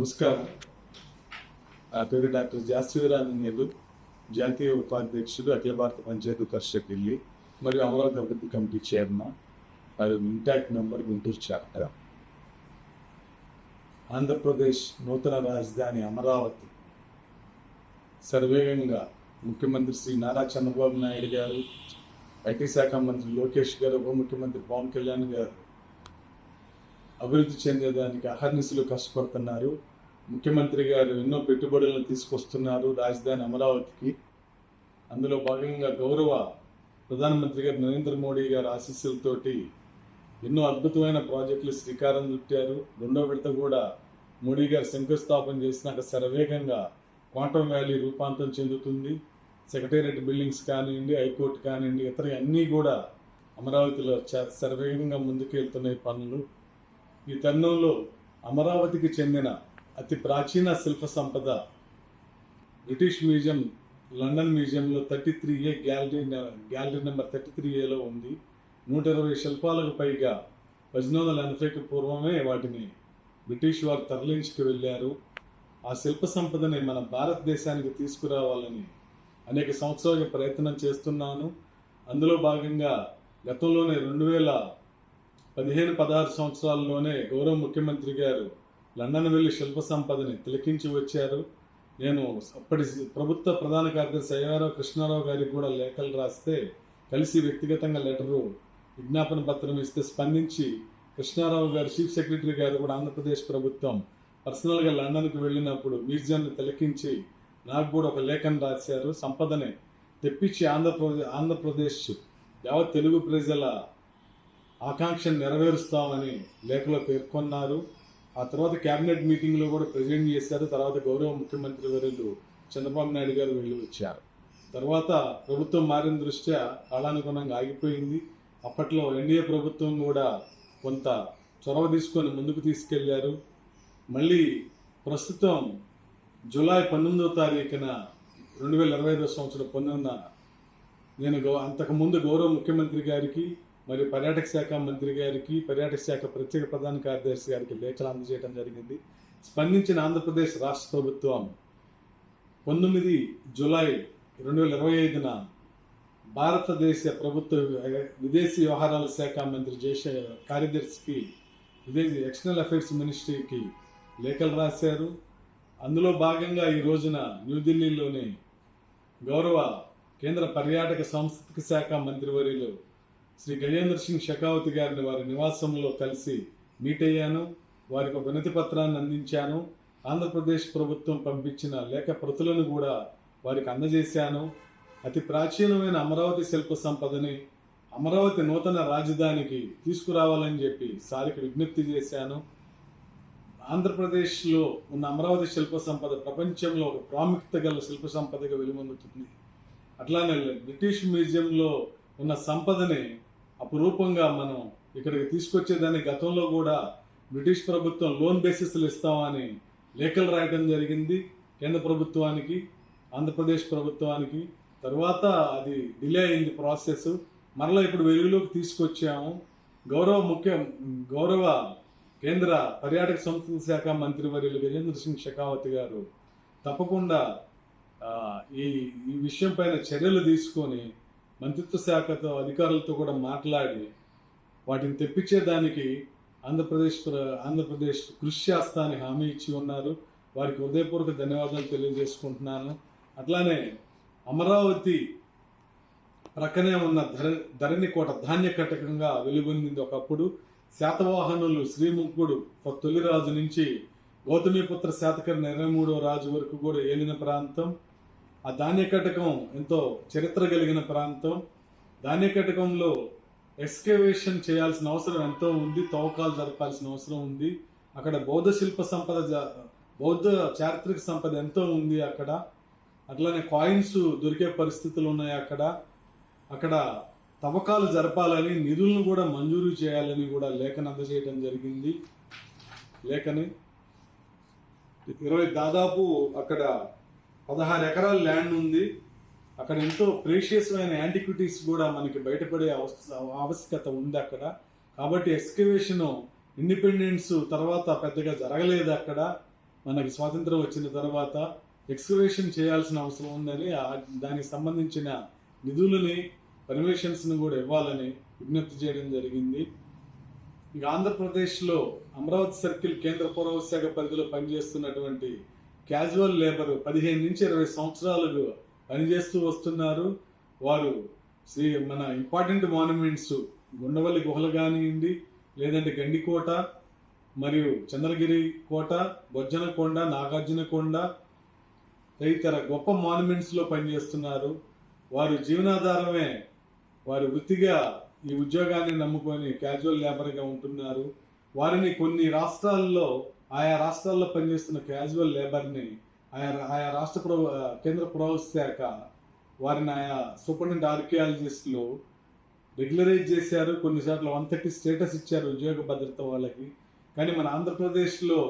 నమస్కారం. నా పేరు డాక్టర్ జాస్వీరాంజనేయులు జాతీయ ఉపాధ్యక్షుడు అఖిల భారత పంచాయతీ కర్షక్ ఢిల్లీ మరియు అమరావతి అభివృద్ధి కమిటీ చైర్మన్ మరియు ఇంటాక్ట్ మెంబర్ గుంటూరు చాప్టర్ ఆంధ్రప్రదేశ్ నూతన రాజధాని అమరావతి. సర్వేగంగా ముఖ్యమంత్రి శ్రీ నారా చంద్రబాబు నాయుడు గారు ఐటీ శాఖ మంత్రి లోకేష్ గారు ఉప ముఖ్యమంత్రి పవన్ కళ్యాణ్ గారు అభివృద్ధి చెందేదానికి అహర్నిశలు కష్టపడుతున్నారు. ముఖ్యమంత్రి గారు ఎన్నో పెట్టుబడులను తీసుకొస్తున్నారు రాజధాని అమరావతికి. అందులో భాగంగా గౌరవ ప్రధానమంత్రి గారు నరేంద్ర మోడీ గారి ఆశీస్సులతోటి ఎన్నో అద్భుతమైన ప్రాజెక్టులు శ్రీకారం చుట్టారు. రెండో విడత కూడా మోడీ గారు శంకుస్థాపన చేసినాక శరవేగంగా క్వాంటమ్ వ్యాలీ రూపాంతరం చెందుతుంది. సెక్రటేరియట్ బిల్డింగ్స్ కానివ్వండి హైకోర్టు కానివ్వండి ఇతర అన్నీ కూడా అమరావతిలో చ- శరవేగంగా ముందుకెళ్తున్నాయి పనులు. ఈ తరుణంలో అమరావతికి చెందిన అతి ప్రాచీన శిల్ప సంపద. బ్రిటిష్ మ్యూజియం లండన్ మ్యూజియంలో thirty three A gallery gallery number thirty three ఏలో ఉంది. నూట ఇరవై శిల్పాలకు పైగా పద్దెనిమిది వందల ఎనభైకి పూర్వమే వాటిని బ్రిటిష్ వారు తరలించుకు వెళ్ళారు. ఆ శిల్ప సంపదని మన భారతదేశానికి తీసుకురావాలని అనేక సంవత్సరాలుగా ప్రయత్నం చేస్తున్నాను. అందులో భాగంగా గతంలోనే రెండు వేల పదిహేను పదహారు సంవత్సరాల్లోనే గౌరవ ముఖ్యమంత్రి గారు లండన్ వెళ్ళి శిల్ప సంపదని తిలకించి వచ్చారు. నేను అప్పటి ప్రభుత్వ ప్రధాన కార్యదర్శి అయ్యారావు కృష్ణారావు గారికి కూడా లేఖలు రాస్తే కలిసి వ్యక్తిగతంగా లెటరు విజ్ఞాపన పత్రం ఇస్తే స్పందించి కృష్ణారావు గారు చీఫ్ సెక్రటరీ గారు కూడా ఆంధ్రప్రదేశ్ ప్రభుత్వం పర్సనల్గా లండన్కి వెళ్ళినప్పుడు మ్యూజియంని తిలకించి నాకు కూడా ఒక లేఖను రాశారు. సంపదని తెప్పించి ఆంధ్రప్రదేశ్ ఆంధ్రప్రదేశ్ యావత్ తెలుగు ప్రజల ఆకాంక్షను నెరవేరుస్తామని లేఖలో పేర్కొన్నారు. ఆ తర్వాత కేబినెట్ మీటింగ్లో కూడా ప్రజెంట్ చేశారు. తర్వాత గౌరవ ముఖ్యమంత్రి వర్యులు చంద్రబాబు నాయుడు గారు వెళ్ళి వచ్చారు. తర్వాత ప్రభుత్వం మారిన దృష్ట్యా కాలానుగుణంగా ఆగిపోయింది. అప్పట్లో ఎన్డీఏ ప్రభుత్వం కూడా కొంత చొరవ తీసుకొని ముందుకు తీసుకెళ్ళారు. మళ్ళీ ప్రస్తుతం జూలై పంతొమ్మిదో తారీఖున రెండు వేల ఇరవై ఐదో సంవత్సరం పొందిన నేను గౌ అంతకుముందు గౌరవ ముఖ్యమంత్రి గారికి మరియు పర్యాటక శాఖ మంత్రి గారికి పర్యాటక శాఖ ప్రత్యేక ప్రధాన కార్యదర్శి గారికి లేఖలు అందజేయడం జరిగింది. స్పందించిన ఆంధ్రప్రదేశ్ రాష్ట్ర ప్రభుత్వం పంతొమ్మిది జూలై రెండు వేల ఇరవై ఐదున భారతదేశ ప్రభుత్వ విదేశీ వ్యవహారాల శాఖ మంత్రి జయశ కార్యదర్శికి విదేశీ ఎక్స్టర్నల్ అఫైర్స్ మినిస్ట్రీకి లేఖలు రాశారు. అందులో భాగంగా ఈ రోజున న్యూఢిల్లీలోని గౌరవ కేంద్ర పర్యాటక సాంస్కృతిక శాఖ మంత్రివర్యులు శ్రీ గజేంద్ర సింగ్ షెకావత్ గారిని వారి నివాసంలో కలిసి మీట్ అయ్యాను. వారికి ఒక వినతి పత్రాన్ని అందించాను. ఆంధ్రప్రదేశ్ ప్రభుత్వం పంపించిన లేఖ ప్రతులను కూడా వారికి అందజేశాను. అతి ప్రాచీనమైన అమరావతి శిల్ప సంపదని అమరావతి నూతన రాజధానికి తీసుకురావాలని చెప్పి సారికి విజ్ఞప్తి చేశాను. ఆంధ్రప్రదేశ్లో ఉన్న అమరావతి శిల్ప సంపద ప్రపంచంలో ఒక ప్రాముఖ్యత గల శిల్ప సంపదగా వెలుగొందుతుంది. అట్లానే బ్రిటిష్ మ్యూజియంలో ఉన్న సంపదని అపురూపంగా మనం ఇక్కడికి తీసుకొచ్చేదాన్ని గతంలో కూడా బ్రిటిష్ ప్రభుత్వం లోన్ బేసిస్లు ఇస్తామని లేఖలు రాయడం జరిగింది. కేంద్ర ప్రభుత్వానికి ఆంధ్రప్రదేశ్ ప్రభుత్వానికి. తర్వాత అది డిలే అయింది ప్రాసెస్. మరలా ఇప్పుడు వెలుగులోకి తీసుకొచ్చాము. గౌరవ ముఖ్య గౌరవ కేంద్ర పర్యాటక సంస్కృతి శాఖ మంత్రి వర్యులు గజేంద్ర సింగ్ షెకావత్ గారు తప్పకుండా ఈ ఈ విషయం పైన చర్యలు తీసుకొని మంత్రిత్వ శాఖతో అధికారులతో కూడా మాట్లాడి వాటిని తెప్పించేదానికి ఆంధ్రప్రదేశ్ ప్ర- ఆంధ్రప్రదేశ్ కృషి చేస్తానని హామీ ఇచ్చి ఉన్నారు. వారికి హృదయపూర్వక ధన్యవాదాలు తెలియజేసుకుంటున్నాను. అట్లానే అమరావతి ప్రక్కనే ఉన్న ధర ధరణి కోట ధాన్య కటకంగా వెలుగొందింది ఒకప్పుడు. శాతవాహనులు శ్రీముఖుడు తొలిరాజు నుంచి గౌతమిపుత్ర శాతకర్ణి ఇరవై మూడవ రాజు వరకు కూడా ఏలిన ప్రాంతం. ఆ ధాన్యకటకం ఎంతో చరిత్ర కలిగిన ప్రాంతం. ధాన్యకటకంలో ఎక్స్కవేషన్ చేయాల్సిన అవసరం ఎంతో ఉంది తవ్వకాలు జరపాల్సిన అవసరం ఉంది. అక్కడ బౌద్ధ శిల్ప సంపద బౌద్ధ చారిత్రక సంపద ఎంతో ఉంది అక్కడ. అట్లానే కాయిన్స్ దొరికే పరిస్థితులు ఉన్నాయి అక్కడ. అక్కడ తవ్వకాలు జరపాలని నిధులను కూడా మంజూరు చేయాలని కూడా లేఖను అందజేయడం జరిగింది. లేఖని. ఇరవై దాదాపు అక్కడ పదహారు ఎకరాల ల్యాండ్ ఉంది. అక్కడ ఎంతో ప్రేషియస్ అయిన యాంటిక్విటీస్ కూడా మనకి బయటపడే ఆవశ్యకత ఉంది అక్కడ. కాబట్టి ఎక్స్కవేషన్ ఇండిపెండెన్స్ తర్వాత పెద్దగా జరగలేదు అక్కడ. మనకి స్వాతంత్రం వచ్చిన తర్వాత ఎక్స్కవేషన్ చేయాల్సిన అవసరం ఉందని దానికి సంబంధించిన నిధులని పర్మిషన్స్ని కూడా ఇవ్వాలని విజ్ఞప్తి చేయడం జరిగింది. ఇక ఆంధ్రప్రదేశ్లో అమరావతి సర్కిల్ కేంద్ర పౌరవశాఖ పరిధిలో పనిచేస్తున్నటువంటి క్యాజువల్ లేబర్ పదిహేను నుంచి ఇరవై సంవత్సరాలుగా పనిచేస్తూ వస్తున్నారు. వారు శ్రీ మన ఇంపార్టెంట్ మాన్యుమెంట్స్ గుండవల్లి గుహలు కానివ్వండి లేదంటే గండికోట మరియు చంద్రగిరి కోట బొజ్జనకొండ నాగార్జునకొండ తదితర గొప్ప మాన్యుమెంట్స్లో పనిచేస్తున్నారు. వారి జీవనాధారమే వారి వృత్తిగా ఈ ఉద్యోగాన్ని నమ్ముకొని క్యాజువల్ లేబర్గా ఉంటున్నారు. వారిని కొన్ని రాష్ట్రాల్లో ఆయా రాష్ట్రాల్లో పనిచేస్తున్న క్యాజువల్ లేబర్ని ఆయా ఆయా రాష్ట్ర ప్రభు కేంద్ర పురవస్థ శాఖ వారిని ఆయా సూపరింటెండెంట్ ఆర్కియాలజిస్టులు రెగ్యులరైజ్ చేశారు. కొన్నిసార్లు వన్ థర్టీ స్టేటస్ ఇచ్చారు ఉద్యోగ భద్రత వాళ్ళకి. కానీ మన ఆంధ్రప్రదేశ్లో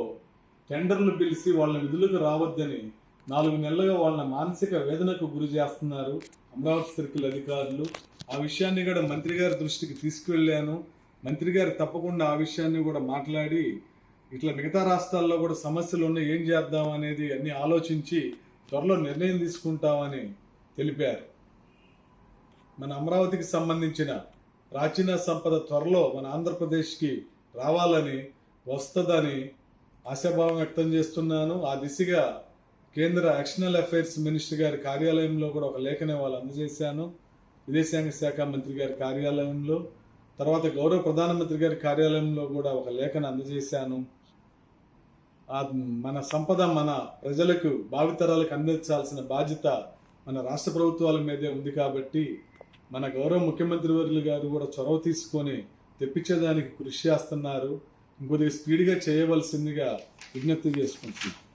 టెండర్లు పిలిచి వాళ్ళ నిధులకు రావద్దని నాలుగు నెలలుగా వాళ్ళ మానసిక వేదనకు గురి చేస్తున్నారు అమరావతి సర్కిల్ అధికారులు. ఆ విషయాన్ని కూడా మంత్రి గారి దృష్టికి తీసుకువెళ్ళాను. మంత్రి గారు తప్పకుండా ఆ విషయాన్ని కూడా మాట్లాడి ఇట్లా మిగతా రాష్ట్రాల్లో కూడా సమస్యలు ఉన్నాయి ఏం చేద్దాం అనేది అన్ని ఆలోచించి త్వరలో నిర్ణయం తీసుకుంటామని తెలిపారు. మన అమరావతికి సంబంధించిన ప్రాచీన సంపద త్వరలో మన ఆంధ్రప్రదేశ్కి రావాలని వస్తుందని ఆశాభావం వ్యక్తం చేస్తున్నాను. ఆ దిశగా కేంద్ర ఎక్స్టర్నల్ అఫైర్స్ మినిస్టర్ గారి కార్యాలయంలో కూడా ఒక లేఖని వాళ్ళు అందజేశాను. విదేశాంగ శాఖ మంత్రి గారి కార్యాలయంలో తర్వాత గౌరవ ప్రధానమంత్రి గారి కార్యాలయంలో కూడా ఒక లేఖను అందజేశాను. మన సంపద మన ప్రజలకు భావితరాలకు అందించాల్సిన బాధ్యత మన రాష్ట్ర ప్రభుత్వాల మీదే ఉంది కాబట్టి మన గౌరవ ముఖ్యమంత్రి వర్యులు గారు కూడా చొరవ తీసుకొని తెప్పించేదానికి కృషి చేస్తున్నారు. ఇంకొద్దిగా స్పీడ్గా చేయవలసిందిగా విజ్ఞప్తి చేసుకుంటున్నాను